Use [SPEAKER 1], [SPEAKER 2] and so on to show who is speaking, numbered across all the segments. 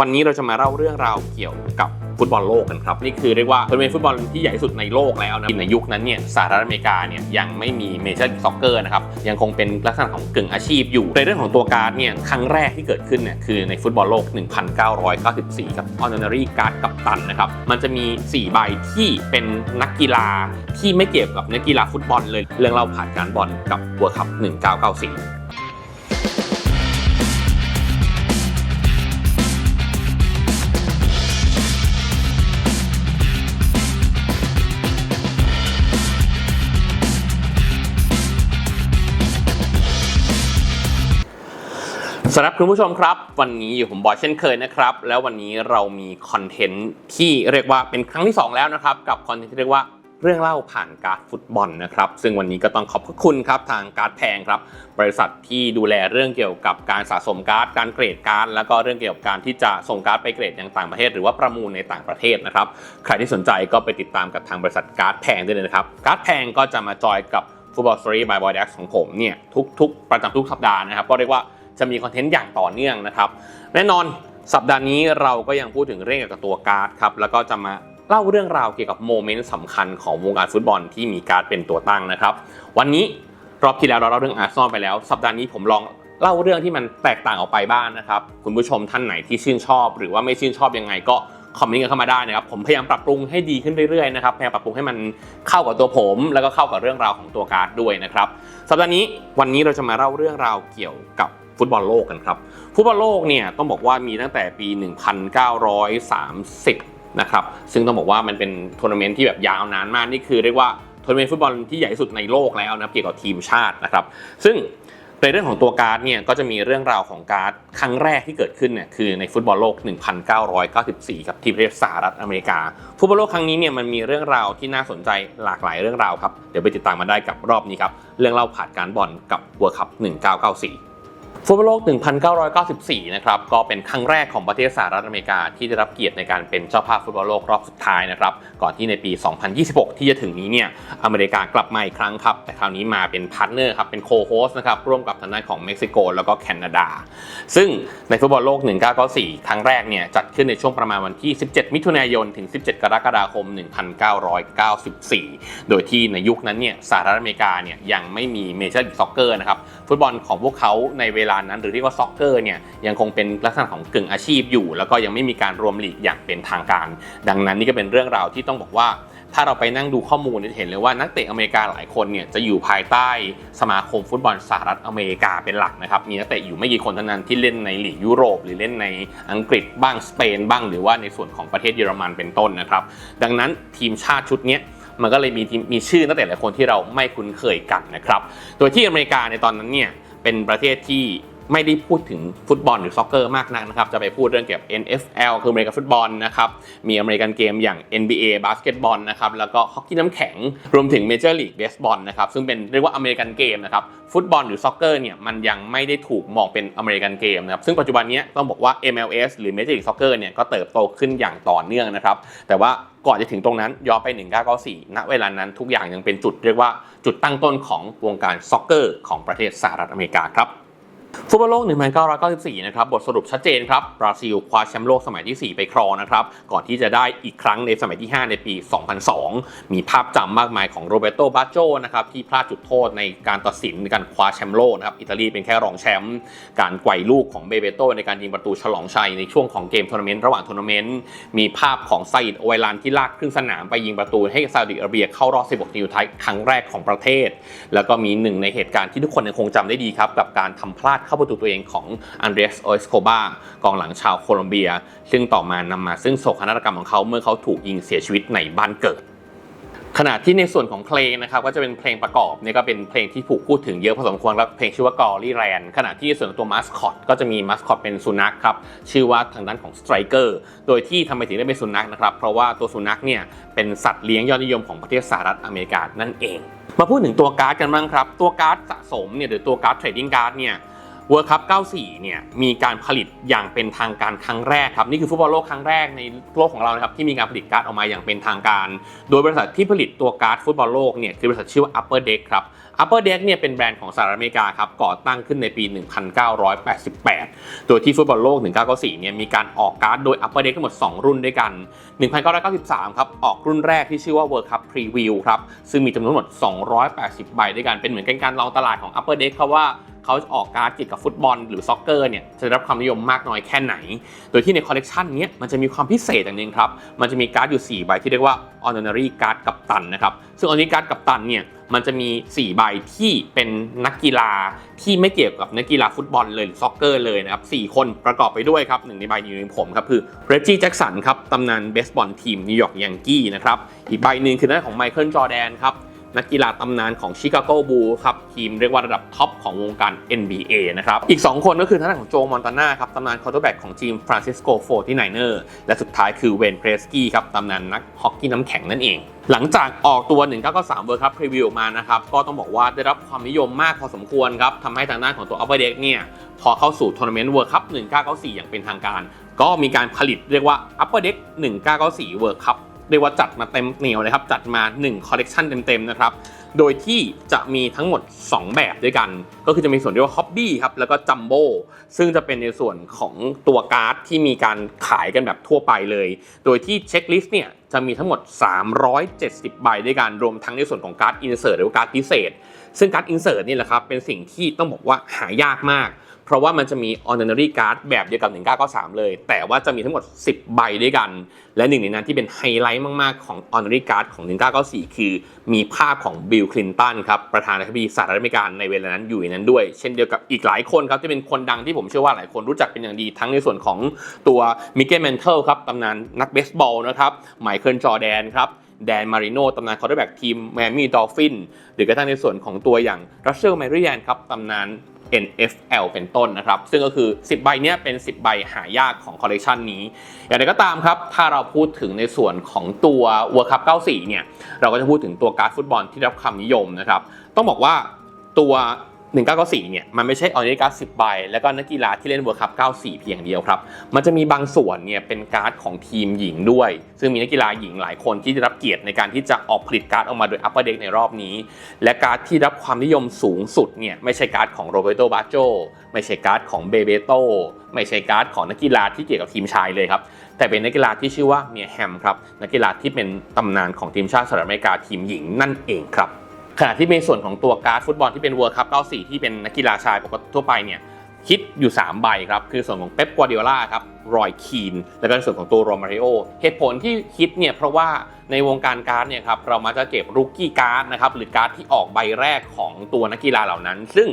[SPEAKER 1] วันนี้เราจะมาเล่าเรื่องราวเกี่ยวกับฟุตบอลโลกกันครับ นี่คือเรียกว่าเป็นฟุตบอลที่ใหญ่สุดในโลกแล้วนะในยุคนั้นเนี่ยสหรัฐอเมริกาเนี่ยยังไม่มีเมเจอร์ซ็อกเกอร์นะครับยังคงเป็นลักษณะของกึ่งอาชีพอยู่ในเรื่องของตัวการ์ดเนี่ยครั้งแรกที่เกิดขึ้นเนี่ยคือในฟุตบอลโลก 1994กับ honorary card กัปตันนะครับมันจะมี 4 ใบที่เป็นนักกีฬาที่ไม่เกี่ยวกับนักกีฬาฟุตบอลเลยเรื่องเล่าผ่านการบอลกับ World Cup 1994 สำหรับคุณผู้ชมครับ วันนี้อยู่ผมบอยเช่นเคยนะครับ แล้ววันนี้เรามีคอนเทนต์ที่เรียกว่าเป็นครั้งที่ 2 แล้วนะครับ กับคอนเทนต์ที่เรียกว่าเรื่องเล่าผ่านการฟุตบอลนะครับ ซึ่งวันนี้ก็ต้องขอบพระคุณครับทางการ์ดแพงครับ บริษัทที่ดูแลเรื่องเกี่ยวกับการสะสมการ์ดการเกรดการ์ดแล้วก็เรื่องเกี่ยวกับการที่จะส่งการ์ดไปเกรดยังต่างประเทศ หรือว่าประมูลในต่างประเทศนะครับใครที่สนใจก็ไปติดตามกับทางบริษัทการ์ดแพงได้เลยนะครับการ์ดแพงก็จะมาจอยกับฟุตบอลสตรีบายบอยดักของผมเนี่ยทุกๆ ประจำทุกสัปดาห์นะครับก็เรียกว่า จะมีคอนเทนต์อย่างต่อเนื่องนะครับ แน่นอนสัปดาห์นี้เราก็ยังพูดถึงเรื่องเกี่ยวกับตัวการ์ดครับ แล้วก็จะมาเล่าเรื่องราวเกี่ยวกับโมเมนต์สำคัญของวงการฟุตบอลที่มีการ์ดเป็นตัวตั้งนะครับ วันนี้รอบที่แล้วเราเล่าเรื่องอาร์เซนอลไปแล้ว สัปดาห์นี้ผมลองเล่าเรื่องที่มันแตกต่างออกไปบ้างนะครับ คุณผู้ชมท่านไหนที่ชื่นชอบ หรือว่าไม่ชื่นชอบยังไงก็คอมเมนต์กันเข้ามาได้นะครับผมพยายามปรับปรุงให้ดีขึ้นเรื่อยๆนะครับพยายามปรับปรุงให้มันเข้ากับตัวผม แล้วก็เข้ากับเรื่องราวของตัวการ์ดด้วยนะครับสัปดาห์นี้วันนี้เราจะมาเล่าเรื่องราวเกี่ยวกับ ฟุตบอลโลกกันครับ ฟุตบอลโลกเนี่ยต้องบอกว่ามีตั้งแต่ปี 1930 นะครับ ซึ่งต้องบอกว่ามันเป็นทัวร์นาเมนต์ที่แบบยาวนานมาก นี่คือเรียกว่าทัวร์นาเมนต์ฟุตบอลที่ใหญ่ที่สุดในโลกแล้วนะเกี่ยวกับทีมชาตินะครับ ซึ่งในเรื่องของตัวการ์ดเนี่ยก็จะมีเรื่องราวของการ์ดครั้งแรกที่เกิดขึ้นเนี่ยคือในฟุตบอลโลก 1994 กับทีมประเทศสหรัฐอเมริกา ฟุตบอลโลกครั้งนี้เนี่ยมันมีเรื่องราวที่น่าสนใจหลากหลายเรื่องราวครับ เดี๋ยวไปติดตามมาได้กับรอบนี้ครับ เรื่องเล่าผ่านการบอลกับ World Cup 1994 ฟุตบอลโลก 1994 นะครับ ก็เป็นครั้งแรกของประเทศสหรัฐอเมริกาที่ได้รับเกียรติในการเป็นเจ้าภาพฟุตบอลโลกรอบสุดท้ายนะครับ ก่อนที่ในปี 2026 ที่จะถึงนี้เนี่ย อเมริกากลับมาอีกครั้งครับ แต่คราวนี้มาเป็นพาร์ทเนอร์ครับ เป็นโคโฮสนะครับ ร่วมกับทางด้านของเม็กซิโกแล้วก็แคนาดา ซึ่งในฟุตบอลโลก 1994 ครั้งแรกเนี่ย จัดขึ้นในช่วงประมาณวันที่ 17 มิถุนายน ถึง 17 กรกฎาคม 1994 โดยที่ในยุคนั้นเนี่ย สหรัฐอเมริกาเนี่ยยังไม่มีเมเจอร์ลีกซ็อกเกอร์นะครับ ฟุตบอลของพวกเขาในเวลานั้น หรือเรียกว่าซ็อกเกอร์เนี่ยยังคงเป็นลักษณะของกึ่งอาชีพอยู่ แล้วก็ยังไม่มีการรวมลีกอย่างเป็นทางการ ดังนั้นนี่ก็เป็นเรื่องราวที่ต้องบอกว่าถ้าเราไปนั่งดูข้อมูลจะเห็นเลยว่านักเตะอเมริกาหลายคนเนี่ยจะอยู่ภายใต้สมาคมฟุตบอลสหรัฐอเมริกาเป็นหลักนะครับ มีนักเตะอยู่ไม่กี่คนเท่านั้นที่เล่นในลีกยุโรป หรือเล่นในอังกฤษบ้างสเปนบ้าง หรือว่าในส่วนของประเทศเยอรมันเป็นต้นนะครับ ดังนั้นทีมชาติชุดนี้มันก็เลยมีมีชื่อนักเตะหลายคนที่เราไม่คุ้นเคยกันนะครับ โดยที่อเมริกาในตอนนั้นเนี่ย เป็นประเทศที่ ไม่ได้พูดถึงฟุตบอลหรือซ็อกเกอร์มากนักนะครับ จะไปพูดเรื่องเกี่ยวกับ NFL คืออเมริกันฟุตบอลนะครับ มีอเมริกันเกมอย่าง NBA บาสเกตบอลนะครับ แล้วก็ฮอกกี้น้ำแข็ง รวมถึงเมเจอร์ลีกเบสบอลนะครับ ซึ่งเป็นเรียกว่าอเมริกันเกมนะครับ ฟุตบอลหรือซ็อกเกอร์เนี่ย มันยังไม่ได้ถูกมองเป็นอเมริกันเกมนะครับ ซึ่งปัจจุบันนี้ต้องบอกว่า MLS หรือ Major League Soccer เนี่ย ก็เติบโตขึ้นอย่างต่อเนื่องนะครับ แต่ว่าก่อนจะถึงตรงนั้นย้อนไป 1994 ณ เวลานั้นทุกอย่างยังเป็นจุดเรียกว่าจุดตั้งต้นของวงการซ็อกเกอร์ของประเทศสหรัฐอเมริกาครับ ฟุตบอลโลก 1994 นะครับ บทสรุปชัดเจนครับ บราซิลคว้าแชมป์โลกสมัยที่ 4 ไปครองนะครับ ก่อนที่จะได้อีกครั้งในสมัยที่ 5 ในปี 2002 มีภาพจำมากมายของโรเบโตบาโจนะครับ ที่พลาดจุดโทษในการตัดสินในการคว้าแชมป์โลกนะครับ อิตาลีเป็นแค่รองแชมป์ การไกวลูกของเบเบโตในการยิงประตูฉลองชัยในช่วงของเกมทัวร์นาเมนต์ระหว่างทัวร์นาเมนต์ มีภาพของไซด์โอไวลันที่ลากครึ่งสนามไปยิงประตูให้ซาอุดิอาระเบียเข้ารอบ 16 ทีมสุดท้ายครั้งแรกของประเทศ แล้วก็มีหนึ่งในเหตุการณ์ที่ทุกคนยังคงจำได้ดีครับกับการทำพลาดเข้าประตูตัวเองของอันเดรสโออสโคบากองหลังชาวโคลอมเบีย ซึ่งต่อมานำมาซึ่งโศกนาฏกรรมของเขาเมื่อเขาถูกยิงเสียชีวิตในบ้านเกิดขณะที่ในส่วนของเพลงนะครับก็จะเป็นเพลงประกอบเนี่ยก็เป็นเพลงที่ถูกพูดถึงเยอะพอสมควรครับเพลงชื่อว่ากอรี่แรนขณะที่ส่วนของตัวมาสคอตก็จะมีมาสคอตเป็นสุนัขครับชื่อว่าทางด้านของสไตรเกอร์โดยที่ทำไมถึงได้เป็นสุนัขนะครับเพราะว่าตัวสุนัขเนี่ยเป็นสัตว์เลี้ยงยอดนิยมของประเทศสหรัฐอเมริกานั่นเอง มาพูดถึงตัวการ์ดกันบ้างครับ ตัวการ์ดสะสมเนี่ยหรือตัวการ์ดเทรดดิ้งการ์ดเนี่ย World Cup 94 เนี่ยมีการผลิตอย่างเป็นทางการครั้งแรกครับนี่คือฟุตบอลโลกครั้งแรกในโลกของเรานะครับที่มีการผลิตการ์ดออกมาอย่างเป็นทางการ โดยบริษัทที่ผลิตตัวการ์ดฟุตบอลโลกเนี่ยคือบริษัทชื่อว่า Upper Deck ครับ Upper Deck เนี่ยเป็นแบรนด์ของสหรัฐอเมริกาครับก่อตั้งขึ้นในปี 1988 โดยที่ฟุตบอลโลก 1994 เนี่ยมีการออกการ์ดโดย Upper Deck ทั้งหมด 2 รุ่นด้วยกัน 1993 ครับออกรุ่นแรกที่ชื่อว่า World Cup Preview ครับซึ่งมีจำนวนทั้งหมด 280 ใบด้วยกันเป็นเหมือนกันการลองตลาดของ Upper Deck ครับว่า เขาจะออกการ์ดเกี่ยวกับฟุตบอลหรือซ็อกเกอร์เนี่ยจะได้รับความนิยมมากน้อยแค่ไหน โดยที่ในคอลเลกชันนี้มันจะมีความพิเศษอย่างหนึงครับ มันจะมีการ์ดอยู่ 4 ใบที่เรียกว่า honorary card กัปตันนะครับ ซึ่ง honorary card กัปตันเนี่ยมันจะมี 4 ใบที่เป็นนักกีฬาที่ไม่เกี่ยวกับนักกีฬาฟุตบอลเลยหรือซ็อกเกอร์เลยนะครับ4คนประกอบไปด้วยครับหนึ่งในใบอยู่ในผมครับคือเรจจี้แจ็คสันครับตำนานเบสบอลทีมนิวยอร์กยังกี้นะครับอีกใบหนึ่งคือหน้าของไมเคิลจอแดนครับ นักกีฬาตำนานของชิคาโกบูลครับทีมเรียกว่าระดับท็อปของวงการ NBA นะครับ อีก 2 คนก็คือทางด้านของโจมอนตาน่าครับตำนานคอร์เตอร์แบ็กของทีมฟรานซิสโกโฟร์ที่ไนเนอร์และสุดท้ายคือเวนเพรสกี้ครับตำนานนักฮอกกี้น้ำแข็งนั่นเองหลังจากออกตัว 1993 World Cup Preview มานะครับ ก็ต้องบอกว่าได้รับความนิยมมากพอสมควรครับทำให้ทางด้านของตัว Upper Deck เนี่ย พอเข้าสู่ทัวร์นาเมนต์ World Cup 1994 อย่างเป็นทางการ ก็มีการผลิตเรียกว่า Upper Deck 1994 World Cup เรียกว่าจัดมาเต็มเหนียวเลยครับ จัดมา1คอลเลกชันเต็มๆนะครับ โดยที่จะมีทั้งหมด 2 แบบด้วยกัน ก็คือจะมีส่วนที่ว่าฮ็อบบี้ครับ แล้วก็จัมโบ้ซึ่งจะเป็นในส่วนของตัวการ์ดที่มีการขายกันแบบทั่วไปเลย โดยที่เช็คลิสต์เนี่ยจะมีทั้งหมด 370 ใบด้วยกัน รวมทั้งในส่วนของการ์ดอินเสิร์ตหรือการ์ดพิเศษ ซึ่งการ์ดอินเสิร์ตนี่แหละครับเป็นสิ่งที่ต้องบอกว่าหายากมาก เพราะว่ามันจะมี honorary card แบบเดียวกับ 1993 เลย แต่ว่าจะมีทั้งหมด 10 ใบด้วยกัน และหนึ่งในนั้นที่เป็นไฮไลท์มากๆ ของ honorary card ของ 1994 คือมีภาพของบิลคลินตันครับประธานาธิบดีสหรัฐอเมริกาในเวลานั้นอยู่ในนั้นด้วย เช่นเดียวกับอีกหลายคนครับที่เป็นคนดังที่ผมเชื่อว่าหลายคนรู้จักเป็นอย่างดีทั้งในส่วนของตัวมิเกลแมนเทลครับตำนานนักเบสบอลนะครับไมเคิลจอแดนครับ แดนมาริโนตำนานคอร์เตอร์แบ็กทีมแมมี่ดอลฟินหรือกระทั่งในส่วนของตัวอย่างรัสเซลแมริแนครับตำนาน NFL เป็นต้นนะครับ ซึ่งก็คือ 10 ใบเนี้ยเป็น 10 ใบหายากของคอลเลกชันนี้ อย่างไรก็ตามครับ ถ้าเราพูดถึงในส่วนของตัว World Cup 94 เนี่ย เราก็จะพูดถึงตัวการ์ดฟุตบอลที่รับความนิยมนะครับ ต้องบอกว่าตัว 1994เนี่ยมันไม่ใช่ออนิการ์ด10ใบแล้วก็นักกีฬาที่เล่น World Cup 94 เพียงเดียวครับ มันจะมีบางส่วนเนี่ยเป็นการ์ดของทีมหญิงด้วย ซึ่งมีนักกีฬาหญิงหลายคนที่ได้รับเกียรติในการที่จะออกผลิตการ์ดออกมาโดย Upper Deck ในรอบนี้ และการ์ดที่รับความนิยมสูงสุดเนี่ยไม่ใช่การ์ดของโรเบโตบาโจไม่ใช่การ์ดของเบเบโตไม่ใช่การ์ดของนักกีฬาที่เกี่ยวกับทีมชายเลยครับแต่เป็นนักกีฬาที่ชื่อว่าเมียแฮมครับนักกีฬาที่เป็นตำนานของทีมชาติสหรัฐอเมริกาทีมหญิงนั่นเองครับ ขณะที่ในส่วนของตัวการ์ดฟุตบอลที่เป็น World Cup 94 ที่เป็นนักกีฬาชายปกติทั่วไปเนี่ย คิดอยู่ 3 ใบครับ คือส่วนของเป๊ปกัวเดียล่าครับรอยคีน แล้วก็ส่วนของตัวโรมาริโอ เหตุผลที่คิดเนี่ยเพราะว่าในวงการการ์ดเนี่ยครับเรามาจะเก็บรุกกี้การ์ดนะครับหรือการ์ดที่ออกใบแรกของตัวนักกีฬาเหล่านั้น ซึ่ง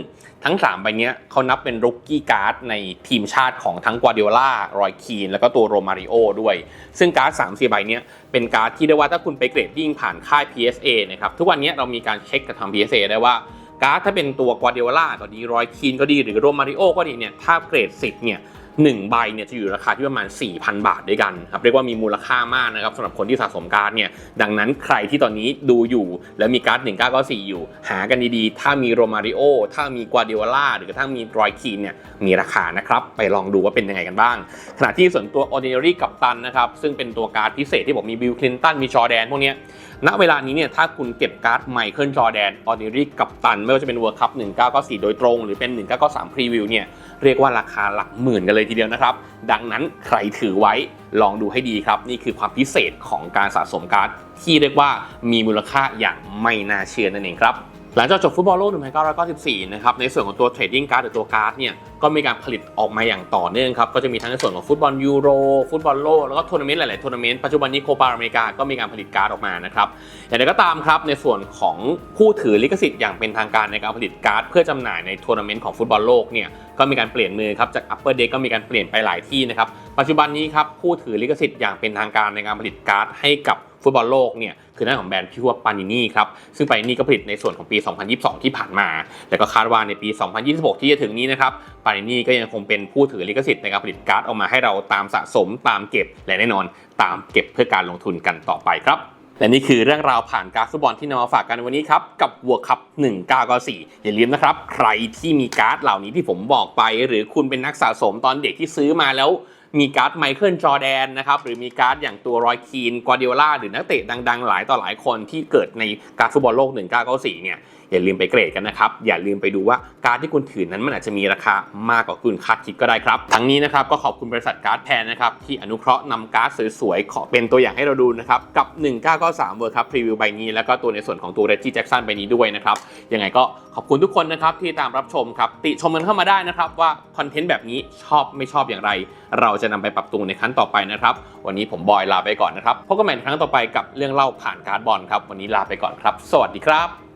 [SPEAKER 1] ทั้ง 3 ใบเนี้ยเขานับเป็นรุกกี้การ์ดในทีมชาติของทั้งกัวเดียล่ารอยคีน แล้วก็ตัวโรมาริโอด้วย ซึ่งการ์ด3 4ใบเนี้ยเป็นการ์ดที่ได้ว่าถ้าคุณไปเกรดดิ้งผ่านค่าย PSA นะครับทุกวันนี้เรามีการเช็คกับทาง PSA ได้ว่า การ์ดถ้าเป็นตัวกัวเดวล่าก็ดีรอยคีนก็ดีหรือโรมาริโอก็ดีเนี่ยถ้าเกรด10เนี่ย หนึ่งใบเนี่ยจะอยู่ราคาที่ประมาณ 4,000 บาทด้วยกันครับเรียกว่ามีมูลค่ามากนะครับสำหรับคนที่สะสมการ์ดเนี่ยดังนั้นใครที่ตอนนี้ดูอยู่ แล้วมีการ์ด1994 อยู่ หากันดีๆ ถ้ามีโรมาริโอถ้ามีกัวเดียล่าหรือกระทั่งมีรอยคีนเนี่ยมีราคานะครับไปลองดูว่าเป็นยังไงกันบ้าง ขณะที่ส่วนตัว ordinary กับตันนะครับซึ่งเป็นตัวการ์ดพิเศษที่บอกมีบิลคลินตันมีจอแดนพวกเนี้ยณเวลานี้เนี่ยถ้าคุณเก็บการ์ดไมเคิลจอแดนออดิรี่กับตัน ไม่ว่าจะเป็น World Cup 1994 โดยตรง หรือเป็น 1993 Preview เนี่ยเรียกว่าราคาหลักหมื่นกันเลยทีเดียวนะครับ ดังนั้นใครถือไว้ลองดูให้ดีครับ นี่คือความพิเศษของการสะสมการ์ดที่เรียกว่ามีมูลค่าอย่างไม่น่าเชื่อนั่นเองครับ หลังจากจบฟุตบอลโลก 1994 นะครับ ในส่วนของตัวเทรดดิ้งการ์ดหรือตัวการ์ดเนี่ย ก็มีการผลิตออกมาอย่างต่อเนื่องครับ ก็จะมีทั้งในส่วนของฟุตบอลยูโร ฟุตบอลโลก แล้วก็ทัวร์นาเมนต์หลาย ๆ ทัวร์นาเมนต์ ปัจจุบันนี้โคปาอเมริกา ก็มีการผลิตการ์ดออกมานะครับ อย่างไรก็ตามครับ ในส่วนของผู้ถือลิขสิทธิ์อย่างเป็นทางการในการผลิตการ์ดเพื่อจำหน่ายในทัวร์นาเมนต์ของฟุตบอลโลกเนี่ย ก็มีการเปลี่ยนมือครับ จาก Upper Deck ก็มีการเปลี่ยนไปหลายที่นะครับ ปัจจุบันนี้ครับผู้ถือลิขสิทธิ์อย่างเป็นทางการในการผลิตการ์ดให้กับ ฟุตบอลโลกเนี่ยคือหน้าของแบรนด์ที่ชื่อว่าปานินี่ครับ ซึ่งปานินี่ก็ผลิตในส่วนของปี 2022 ที่ผ่านมา แล้วก็คาดว่าในปี 2026 ที่จะถึงนี้นะครับปานินี่ก็ยังคงเป็นผู้ถือลิขสิทธิ์ในการผลิตการ์ดออกมาให้เราตามสะสมตามเก็บ และแน่นอนตามเก็บเพื่อการลงทุนกันต่อไปครับและนี่คือเรื่องราวผ่านการดฟุตบอลที่นำมาฝากกันในวันนี้ครับ กับ World Cup 1994 อย่าลืมนะครับ ใครที่มีการ์ดเหล่านี้ที่ผมบอกไป หรือคุณเป็นนักสะสมตอนเด็กที่ซื้อมาแล้ว มีการ์ดไมเคิลจอแดนนะครับหรือมีการ์ดอย่างตัวรอยคีนกวาเดียล่าหรือนักเตะดังๆ หลายต่อหลายคนที่เกิดในการดฟุตบอลโลก 1994 เนี่ยอย่าลืมไปเกรดกันนะครับ อย่าลืมไปดูว่าการ์ดที่คุณถือนั้นมันอาจจะมีราคามากกว่าคุณคาดคิดก็ได้ครับ ทั้งนี้นะครับก็ขอบคุณบริษัทการ์ดแพนนะครับที่อนุเคราะห์นำการ์ดสวยๆขอเป็นตัวอย่างให้เราดูนะครับกับ 1993 World Cup Preview ใบนี้แล้วก็ตัวในส่วนของตัว Reggie Jackson ใบนี้ด้วยนะครับยังไงก็ขอบคุณทุกคนนะครับที่ตามรับชมครับ ติชมกันเข้ามาได้นะครับ ว่าคอนเทนต์แบบนี้ชอบไม่ชอบอย่างไร เราจะนำไปปรับปรุงในครั้งต่อไปนะครับ วันนี้ผมบอยลาไปก่อนนะครับพบกันใหม่ครั้งต่อไปกับเรื่องเล่าผ่านการ์ดบอลครับ วันนี้ลาไปก่อนครับ สวัสดีครับ